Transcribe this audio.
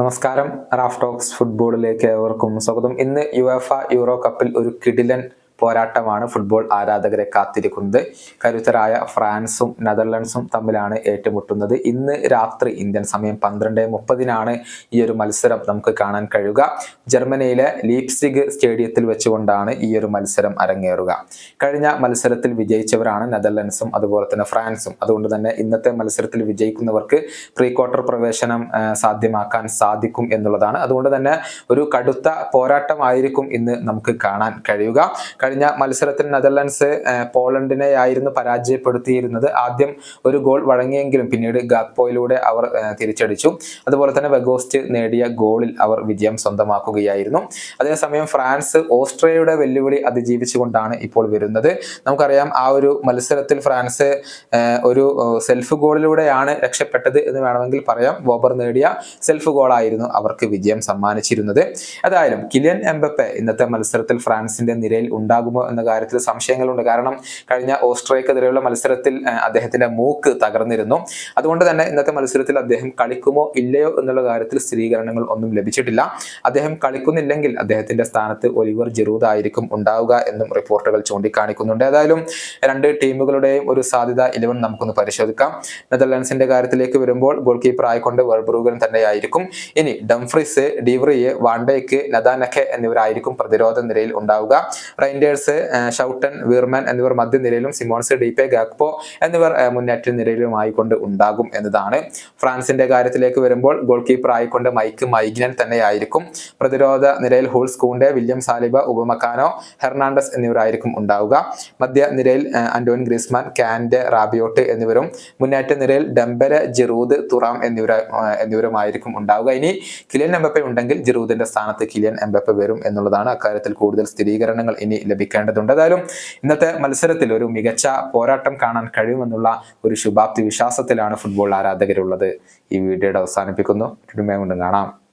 നമസ്കാരം. Raf talks ഫുട്ബോളിലേക്ക് ഏവർക്കും സ്വാഗതം. ഇന്ന് യുഎഫ യൂറോ കപ്പിൽ ഒരു കിടിലൻ പോരാട്ടമാണ് ഫുട്ബോൾ ആരാധകരെ കാത്തിരിക്കുന്നത്. കരുത്തരായ ഫ്രാൻസും നെതർലൻഡ്സും തമ്മിലാണ് ഏറ്റുമുട്ടുന്നത്. ഇന്ന് രാത്രി ഇന്ത്യൻ സമയം പന്ത്രണ്ട് മുപ്പതിനാണ് ഈ ഒരു മത്സരം നമുക്ക് കാണാൻ കഴിയുക. ജർമ്മനിയിലെ ലീപ്സിഗ് സ്റ്റേഡിയത്തിൽ വെച്ചുകൊണ്ടാണ് ഈ ഒരു മത്സരം അരങ്ങേറുക. കഴിഞ്ഞ മത്സരത്തിൽ വിജയിച്ചവരാണ് നെതർലൻഡ്സും അതുപോലെ തന്നെ ഫ്രാൻസും. അതുകൊണ്ട് തന്നെ ഇന്നത്തെ മത്സരത്തിൽ വിജയിക്കുന്നവർക്ക് പ്രീ ക്വാർട്ടർ പ്രവേശനം സാധ്യമാക്കാൻ സാധിക്കും എന്നുള്ളതാണ്. അതുകൊണ്ട് തന്നെ ഒരു കടുത്ത പോരാട്ടമായിരിക്കും ഇന്ന് നമുക്ക് കാണാൻ കഴിയുക. കഴിഞ്ഞ മത്സരത്തിൽ നെതർലൻഡ്സ് പോളണ്ടിനെ ആയിരുന്നു പരാജയപ്പെടുത്തിയിരുന്നത്. ആദ്യം ഒരു ഗോൾ വഴങ്ങിയെങ്കിലും പിന്നീട് ഗാപ്പോയിലൂടെ അവർ തിരിച്ചടിച്ചു. അതുപോലെ തന്നെ വെഗോസ്റ്റ് നേടിയ ഗോളിൽ അവർ വിജയം സ്വന്തമാക്കുകയായിരുന്നു. അതേസമയം ഫ്രാൻസ് ഓസ്ട്രിയയുടെ വെല്ലുവിളി അതിജീവിച്ചുകൊണ്ടാണ് ഇപ്പോൾ വരുന്നത്. നമുക്കറിയാം ആ ഒരു മത്സരത്തിൽ ഫ്രാൻസ് ഒരു സെൽഫ് ഗോളിലൂടെയാണ് രക്ഷപ്പെട്ടത് എന്ന് വേണമെങ്കിൽ പറയാം. വോബർ നേടിയ സെൽഫ് ഗോളായിരുന്നു അവർക്ക് വിജയം സമ്മാനിച്ചിരുന്നത്. ഏതായാലും കിലിയൻ എംബപ്പെ ഇന്നത്തെ മത്സരത്തിൽ ഫ്രാൻസിന്റെ നിരയിൽ ഉണ്ടാകുമോ എന്ന കാര്യത്തിൽ സംശയങ്ങളുണ്ട്. കാരണം കഴിഞ്ഞ ഓസ്ട്രേലിയക്കെതിരെയുള്ള മത്സരത്തിൽ അദ്ദേഹത്തിന്റെ മൂക്ക് തകർന്നിരുന്നു. അതുകൊണ്ട് തന്നെ ഇന്നത്തെ മത്സരത്തിൽ അദ്ദേഹം കളിക്കുമോ ഇല്ലയോ എന്നുള്ള കാര്യത്തിൽ സ്ഥിരീകരണങ്ങൾ ഒന്നും ലഭിച്ചിട്ടില്ല. അദ്ദേഹം കളിക്കുന്നില്ലെങ്കിൽ അദ്ദേഹത്തിന്റെ സ്ഥാനത്ത് ഒലിവർ ജിറൂദ് ആയിരിക്കും ഉണ്ടാവുക എന്നും റിപ്പോർട്ടുകൾ ചൂണ്ടിക്കാണിക്കുന്നുണ്ട്. ഏതായാലും രണ്ട് ടീമുകളുടെയും ഒരു സാധ്യത ഇലവൻ നമുക്കൊന്ന് പരിശോധിക്കാം. നെതർലാൻഡ്സിന്റെ കാര്യത്തിലേക്ക് വരുമ്പോൾ ഗോൾ കീപ്പർ ആയിക്കൊണ്ട് വെർബ്രൂഗൻ തന്നെയായിരിക്കും. ഇനി ഡംഫ്രിസ് ഡിവ്രിയെ വാണ്ടേക്ക് നദാനക്കെ എന്നിവരായിരിക്കും പ്രതിരോധ നിരയിൽ ഉണ്ടാവുക. റൈൻഡേഴ്സ് ഷൗട്ടൻ വീർമാൻ എന്നിവർ മധ്യനിരയിലും സിമോൺസ് ഡിപെ ഗാക്പോ എന്നിവർ മുന്നേറ്റ നിരയിലും ആയിക്കൊണ്ട് ഉണ്ടാകും എന്നതാണ്. ഫ്രാൻസിന്റെ കാര്യത്തിലേക്ക് വരുമ്പോൾ ഗോൾ കീപ്പർ ആയിക്കൊണ്ട് മൈക്ക് മൈഗ്നൻ തന്നെയായിരിക്കും. പ്രതിരോധ നിരയിൽ Jules Kounde William Saliba Upamecano Hernandez എന്നിവരായിരിക്കും ഉണ്ടാവുക. മധ്യ നിരയിൽ അന്റോൻ ഗ്രീസ്മാൻ കാൻഡെ റാബിയോട്ട് എന്നിവരും മുന്നേറ്റ നിരയിൽ ഡംബര ജിറൂദ് തുറാം എന്നിവര എന്നിവരുമായിരിക്കും ഉണ്ടാവുക. ഇനി കിലിയൻ എംബപ്പെ ഉണ്ടെങ്കിൽ ജിറൂദിന്റെ സ്ഥാനത്ത് കിലിയൻ എംബപ്പെ വരും എന്നുള്ളതാണ് അക്കാര്യത്തിൽ കൂടുതൽ സ്ഥിരീകരണങ്ങൾ ഇനി ലഭിക്കേണ്ടതുണ്ട്. ഏതായാലും ഇന്നത്തെ മത്സരത്തിൽ ഒരു മികച്ച പോരാട്ടം കാണാൻ കഴിയുമെന്നുള്ള ഒരു ശുഭാപ്തി വിശ്വാസത്തിലാണ് ഫുട്ബോൾ ആരാധകരുള്ളത്. ഈ വീഡിയോയുടെ അവസാനിപ്പിക്കുന്നു. വീണ്ടും കാണാം.